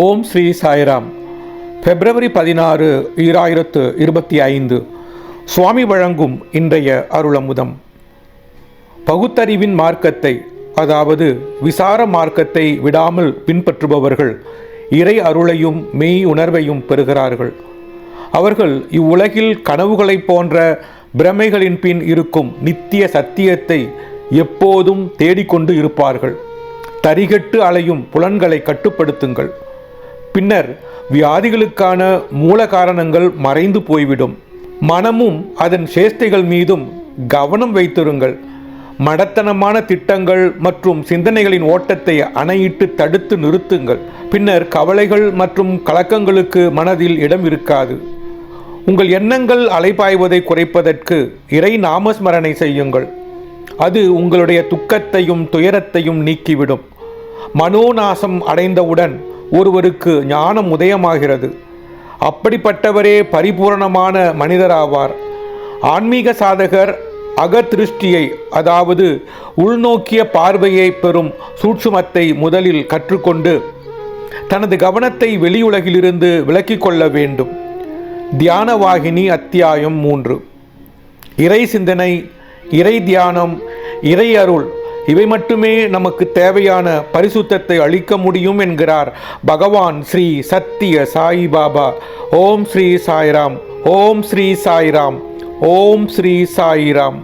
ஓம் ஸ்ரீ சாய்ராம். பிப்ரவரி பதினாறு ஈராயிரத்து இருபத்தி ஐந்து சுவாமி வழங்கும் இன்றைய அருளமுதம். பகுத்தறிவின் மார்க்கத்தை அதாவது விசார மார்க்கத்தை விடாமல் பின்பற்றுபவர்கள் இறை அருளையும் மெய் உணர்வையும் பெறுகிறார்கள். அவர்கள் இவ்வுலகில் கனவுகளைப் போன்ற பிரமைகளின் பின் இருக்கும் நித்திய சத்தியத்தை எப்போதும் தேடிக்கொண்டு இருப்பார்கள். தரிகட்டு அலையும் புலன்களை கட்டுப்படுத்துங்கள். பின்னர் வியாதிகளுக்கான மூல காரணங்கள் மறைந்து போய்விடும். மனமும் அதன் சேஷ்டைகள் மீதும் கவனம் வைத்திருங்கள். மடத்தனமான திட்டங்கள் மற்றும் சிந்தனைகளின் ஓட்டத்தை அணையிட்டு தடுத்து நிறுத்துங்கள். பின்னர் கவலைகள் மற்றும் கலக்கங்களுக்கு மனதில் இடம் இருக்காது. உங்கள் எண்ணங்கள் அலைபாய்வதை குறைப்பதற்கு இறை நாமஸ்மரணை செய்யுங்கள். அது உங்களுடைய துக்கத்தையும் துயரத்தையும் நீக்கிவிடும். மனோநாசம் அடைந்தவுடன் ஒருவருக்கு ஞானம் உதயமாகிறது. அப்படிப்பட்டவரே பரிபூரணமான மனிதராவார். ஆன்மீக சாதகர் அகதிருஷ்டியை அதாவது உள்நோக்கிய பார்வையை பெறும் சூட்சுமத்தை முதலில் கற்றுக்கொண்டு தனது கவனத்தை வெளியுலகிலிருந்து விலக்கிக் கொள்ள வேண்டும். தியானவாகினி அத்தியாயம் மூன்று. இறை சிந்தனை இறை தியானம் இறை அருள் இவை மட்டுமே நமக்கு தேவையான பரிசுத்தத்தை அளிக்க முடியும் என்கிறார் பகவான் ஸ்ரீ சத்திய சாய் பாபா. ஓம் ஸ்ரீ சாய்ராம். ஓம் ஸ்ரீ சாய்ராம். ஓம் ஸ்ரீ சாய்ராம்.